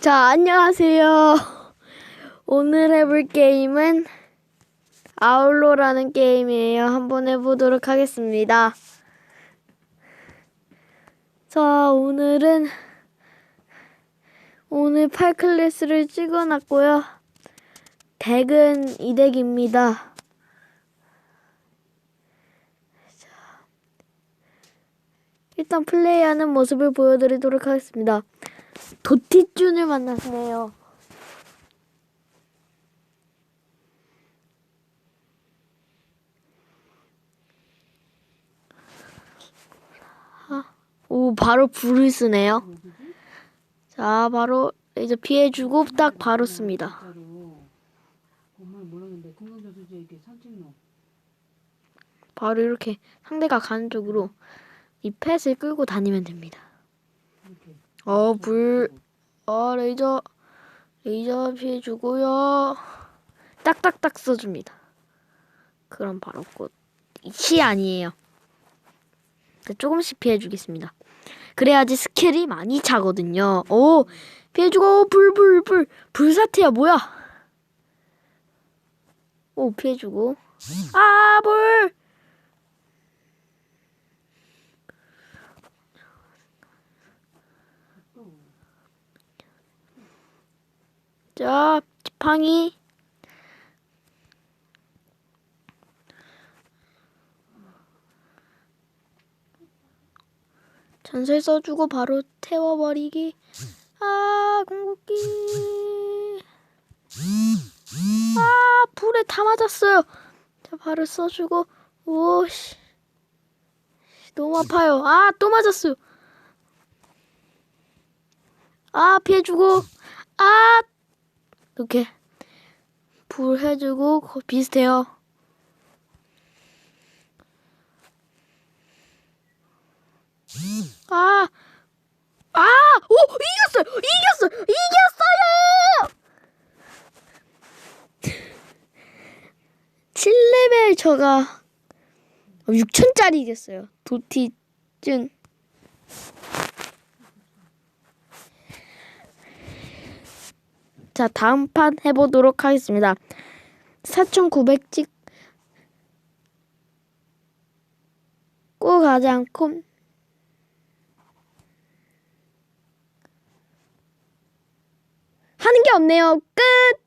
자, 안녕하세요. 오늘 해볼 게임은 아울로라는 게임이에요. 한번 해보도록 하겠습니다. 자, 오늘은 오늘 8클래스를 찍어놨고요. 덱은 이 덱입니다. 자, 일단 플레이하는 모습을 보여드리도록 하겠습니다. 도티준을 만났네요. 아, 오, 바로 불을 쓰네요. 자, 바로 이제 피해주고 딱 바로 씁니다. 바로 이렇게 상대가 가는 쪽으로 이 펫을 끌고 다니면 됩니다. 어, 불, 어, 레이저, 레이저 피해주고요. 딱딱딱 써줍니다. 그럼 바로 꽃이 아니에요. 네, 조금씩 피해주겠습니다. 그래야지 스킬이 많이 차거든요. 오, 피해주고, 불, 불, 불. 불사태야, 뭐야? 오, 피해주고. 아, 불! 자, 지팡이. 전설 써주고 바로 태워버리기. 아, 궁극기. 아, 불에 다 맞았어요. 자, 바로 써주고. 오 씨. 너무 아파요. 아, 또 맞았어요. 아, 피해주고. 아, 이렇게 불 해주고 거- 비슷해요. 아, 아, 오 이겼어요, 이겼어요, 이겼어요. 7레벨 저가 6천짜리 이겼어요. 도티증. 자, 다음 판 해보도록 하겠습니다. 4,900 찍고 가지 않고 하는 게 없네요. 끝!